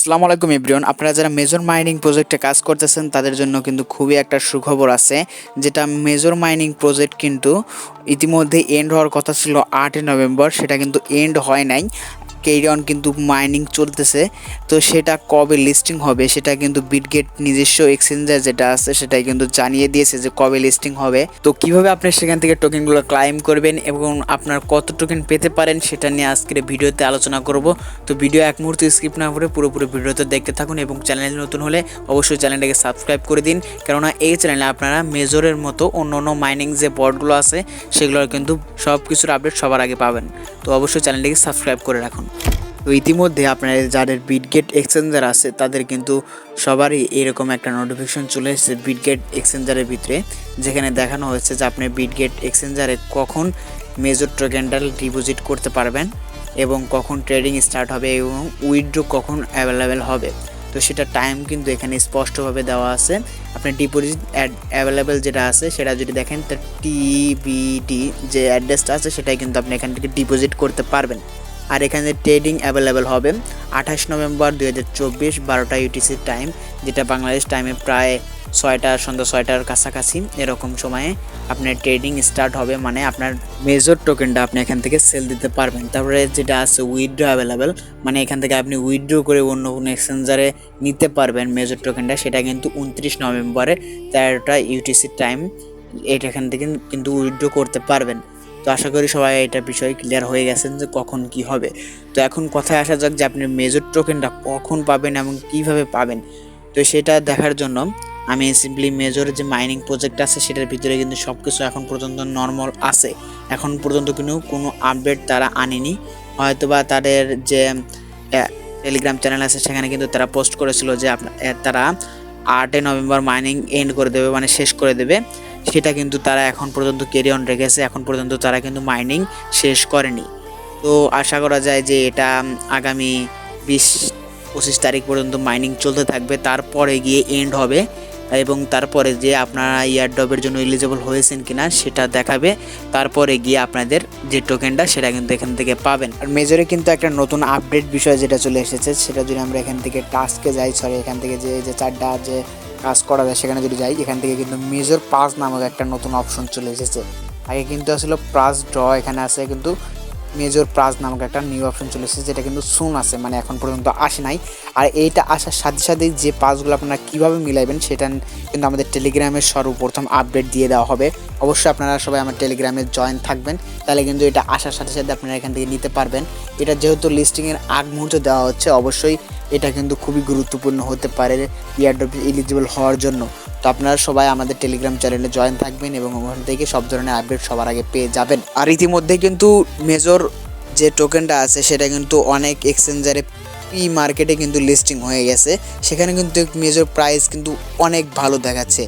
আসসালামু আলাইকুম ইব্রিয়ন আপনারা যারা মেজর মাইনিং প্রজেক্টে কাজ করতেছেন, তাদের জন্য কিন্তু খুবই একটা সুখবর আছে, যেটা মেজর মাইনিং প্রজেক্ট কিন্তু ইতিমধ্যে এন্ড হওয়ার কথা ছিল আটই নভেম্বর, সেটা কিন্তু এন্ড হয় নাই। কেরিয়ন কিন্তু মাইনিং চলতেছে। তো সেটা কবে লিস্টিং হবে সেটা কিন্তু বিটগেট নিজস্ব এক্সচেঞ্জার যেটা আছে সেটাই কিন্তু জানিয়ে দিয়েছে যে কবে লিস্টিং হবে। তো কীভাবে আপনি সেখান থেকে টোকেনগুলো ক্লাইম করবেন এবং আপনার কত টোকেন পেতে পারেন সেটা নিয়ে আজকের ভিডিওতে আলোচনা করব। তো ভিডিও এক মুহূর্তে স্কিপ না করে পুরোপুরি ভিডিওতে দেখতে থাকুন এবং চ্যানেল নতুন হলে অবশ্যই চ্যানেলটাকে সাবস্ক্রাইব করে দিন। কেননা এই চ্যানেলে আপনারা মেজরের মতো অন্য অন্য মাইনিং যে বোর্ডগুলো আছে সেগুলোর কিন্তু সব কিছুর আপডেট সবার আগে পাবেন। তো অবশ্যই চ্যানেলটিকে সাবস্ক্রাইব করে রাখুন। তো ইতিমধ্যে আপনার যাদের বিটগেট এক্সচেঞ্জার আছে, তাদের কিন্তু সবারই এরকম একটা নোটিফিকেশন চলে এসেছে বিটগেট এক্সচেঞ্জারের ভিতরে, যেখানে দেখানো হয়েছে যে আপনি বিটগেট এক্সচেঞ্জারে কখন মেজর টোকেনটা ডিপোজিট করতে পারবেন এবং কখন ট্রেডিং স্টার্ট হবে এবং উইথড্রো কখন অ্যাভেলেবেল হবে। তো সেটা টাইম কিন্তু এখানে স্পষ্টভাবে দেওয়া আছে। আপনি ডিপোজিট অ্যাড অ্যাভেলেবেল যেটা আছে, সেটা যদি দেখেন তার টিবিডি যে অ্যাড্রেসটা আছে, সেটাই কিন্তু আপনি এখান থেকে ডিপোজিট করতে পারবেন। আর এখানে ট্রেডিং অ্যাভেলেবেল হবে আঠাশ নভেম্বর দুই হাজার চব্বিশ বারোটা ইউটিসি টাইম যেটা বাংলাদেশ টাইমে প্রায় ছয়টা, সন্ধ্যা ছয়টার কাছাকাছি, এরকম সময়ে আপনার ট্রেডিং স্টার্ট হবে মানে আপনার মেজর টোকেনটা আপনি এখান থেকে সেল দিতে পারবেন। তারপরে যেটা আছে উইথড্র অ্যাভেলেবেল মানে এখান থেকে আপনি উইথড্র করে অন্য কোনো এক্সচেঞ্জারে নিতে পারবেন মেজর টোকেনটা সেটা কিন্তু উনত্রিশ নভেম্বরে তেরোটা ইউটিসি টাইম এটা এখান থেকে কিন্তু উইথড্র করতে পারবেন। তো আশা করি সবাই এটা বিষয়ে ক্লিয়ার হয়ে গেছেন যে কখন কি হবে। তো এখন কথায় আসা যাক যে আপনি মেজর টোকেনটা কখন পাবেন এবং কীভাবে পাবেন। তো সেটা দেখার জন্য আমি সিম্পলি মেজর যে মাইনিং প্রজেক্ট আছে সেটার ভিতরে কিন্তু সব কিছু এখন পর্যন্ত নর্মাল আছে। এখন পর্যন্ত কিন্তু কোনো আপডেট তারা আনেনি। হয়তোবা তাদের যে টেলিগ্রাম চ্যানেল আছে সেখানে কিন্তু তারা পোস্ট করেছিল যে তারা আটই নভেম্বর মাইনিং এন্ড করে দেবে মানে শেষ করে দেবে। সেটা কিন্তু তারা এখন পর্যন্ত ক্যারি অন রেখেছে, এখন পর্যন্ত তারা কিন্তু মাইনিং শেষ করেনি। তো আশা করা যায় যে এটা আগামী বিশ পঁচিশ তারিখ পর্যন্ত মাইনিং চলতে থাকবে, তারপরে গিয়ে এন্ড হবে এবং তারপরে যে আপনারা ইয়ারডবের জন্য এলিজিবল হয়েছেন কিনা সেটা দেখাবে, তারপরে গিয়ে আপনাদের যে টোকেনটা সেটা কিন্তু এখান থেকে পাবেন। আর মেজরে কিন্তু একটা নতুন আপডেট বিষয় যেটা চলে এসেছে, সেটা যদি আমরা এখান থেকে টাস্কে যাই সরি এখান থেকে যে যে চারটা যে কাজ করা যায়, সেখানে যদি যাই, এখান থেকে কিন্তু মেজর পাস নামক একটা নতুন অপশন চলে এসেছে। আগে কিন্তু আসলে প্রাস ড্র এখানে আছে, কিন্তু মেজর প্রাস নামক একটা নিউ অপশন চলে এসেছে, যেটা কিন্তু সুন আছে মানে এখন পর্যন্ত আসে নাই। আর এইটা আসার সাথে সাথে যে পাসগুলো আপনারা কীভাবে মিলাইবেন, সেটা কিন্তু আমাদের টেলিগ্রামের সর্বপ্রথম আপডেট দিয়ে দেওয়া হবে। অবশ্যই আপনারা সবাই আমার টেলিগ্রামে জয়েন থাকবেন। তাহলে কিন্তু এটা আসার সাথে সাথে আপনারা এখান থেকে নিতে পারবেন। এটা যেহেতু লিস্টিংয়ের আগ মুহূর্তে দেওয়া হচ্ছে, অবশ্যই এটা কিন্তু খুবই গুরুত্বপূর্ণ হতে পারে ইয়ারডব্লিউ এলিজিবল হওয়ার জন্য। তো আপনারা সবাই আমাদের টেলিগ্রাম চ্যানেলে জয়েন থাকবেন এবং ওখান থেকে সব ধরনের আপডেট সবার আগে পেয়ে যাবেন। আর ইতিমধ্যে কিন্তু মেজর যে টোকেনটা আছে, সেটা কিন্তু অনেক এক্সচেঞ্জারে পি মার্কেটে কিন্তু লিস্টিং হয়ে গেছে। সেখানে কিন্তু মেজর প্রাইস কিন্তু অনেক ভালো দেখাচ্ছে।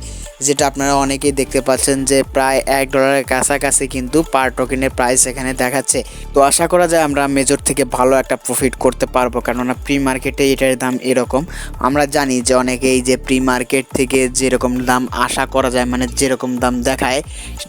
যেটা আপনারা অনেকেই দেখতে পাচ্ছেন যে প্রায় এক ডলারের কাছাকাছি কিন্তু পার টোকেনের প্রাইস এখানে দেখাচ্ছে। তো আশা করা যায় আমরা মেজর থেকে ভালো একটা প্রফিট করতে পারব, কেননা প্রি মার্কেটে এটার দাম এরকম। আমরা জানি যে অনেকেই যে প্রি মার্কেট থেকে যেরকম দাম আশা করা যায় মানে যেরকম দাম দেখায়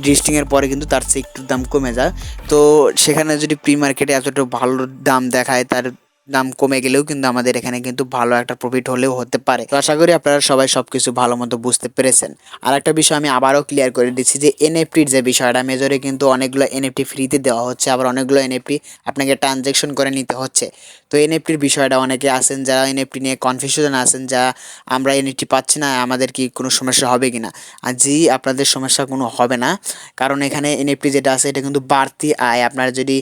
ডিস্টিংয়ের পরে কিন্তু তার চেয়ে একটু দাম কমে যায়। তো সেখানে যদি প্রি মার্কেটে এতটা ভালো দাম দেখায়, তার দাম কমে গেলেও কিন্তু আমাদের এখানে কিন্তু ভালো একটা প্রফিট হলেও হতে পারে। তো আশা করি আপনারা সবাই সব কিছু ভালো মতো বুঝতে পেরেছেন। আর একটা বিষয় আমি আবারও ক্লিয়ার করে দিচ্ছি যে এনএফটির যে বিষয়টা মেজরে কিন্তু অনেকগুলো এনএফটি ফ্রিতে দেওয়া হচ্ছে, আবার অনেকগুলো এনএফটি আপনাকে ট্রানজ্যাকশন করে নিতে হচ্ছে। তো এনএফটির বিষয়টা অনেকে আছেন যারা এনএফটি নিয়ে কনফিউশন আছেন, যা আমরা এনএফটি পাচ্ছি না, আমাদের কি কোনো সমস্যা হবে কি না আর জি, আপনাদের সমস্যা কোনো হবে না। কারণ এখানে এনএফটি যেটা আছে, এটা কিন্তু বাড়তি আয়। আপনার যদি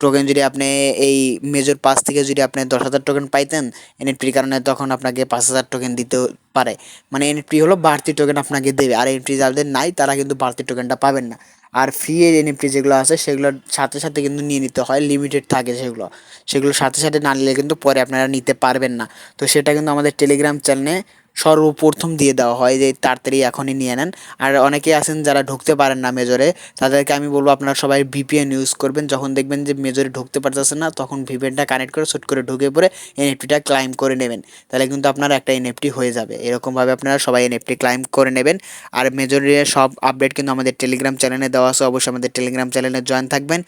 টোকেন যদি আপনি এই মেজর পাস থেকে যদি আপনি দশ হাজার টোকেন পাইতেন এনএফটির কারণে তখন আপনাকে পাঁচ হাজার টোকেন দিতে পারে। মানে এনএফটি হলো বাড়তি টোকেন আপনাকে দেবে। আর এনএফটি যাদের নাই, তারা কিন্তু বাড়তি টোকেনটা পাবেন না। আর ফ্রি এনএফটি যেগুলো আছে সেগুলোর সাথে সাথে কিন্তু নিয়ে নিতে হয় লিমিটেড থাকে সেগুলো। সেগুলোর সাথে সাথে না নিলে কিন্তু পরে আপনারা নিতে পারবেন না। তো সেটা কিন্তু আমাদের টেলিগ্রাম চ্যানেলে সর্বপ্রথম দিয়ে দেওয়া হয় যে তাড়াতাড়ি এখনই নিয়ে নেন। আর অনেকে আছেন যারা ঢুকতে পারেন না মেজরে, তাদেরকে আমি বলব আপনারা সবাই ভিপিএন ইউজ করবেন। যখন দেখবেন যে মেজরে ঢুকতে পারতেছেন না, তখন ভিপিএনটা কানেক্ট করে শুট করে ঢুকে পড়ে এনএফটিটা ক্লাইম করে নেবেন। তাহলে কিন্তু আপনার একটা এনএফটি হয়ে যাবে। এরকমভাবে আপনারা সবাই এনএফটি ক্লাইম করে নেবেন। আর মেজরের সব আপডেট কিন্তু আমাদের টেলিগ্রাম চ্যানেলে দেওয়া আছে। অবশ্যই আমাদের টেলিগ্রাম চ্যানেলে জয়েন থাকবেন।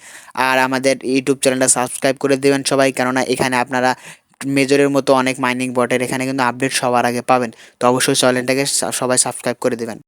আর আমাদের ইউটিউব চ্যানেলটা সাবস্ক্রাইব করে দেবেন সবাই। কেননা এখানে আপনারা মেজরের মতো অনেক মাইনিং বটের এখানে কিন্তু আপডেট সবার আগে পাবেন। তো অবশ্যই চ্যানেলটাকে সবাই সাবস্ক্রাইব করে দেবেন।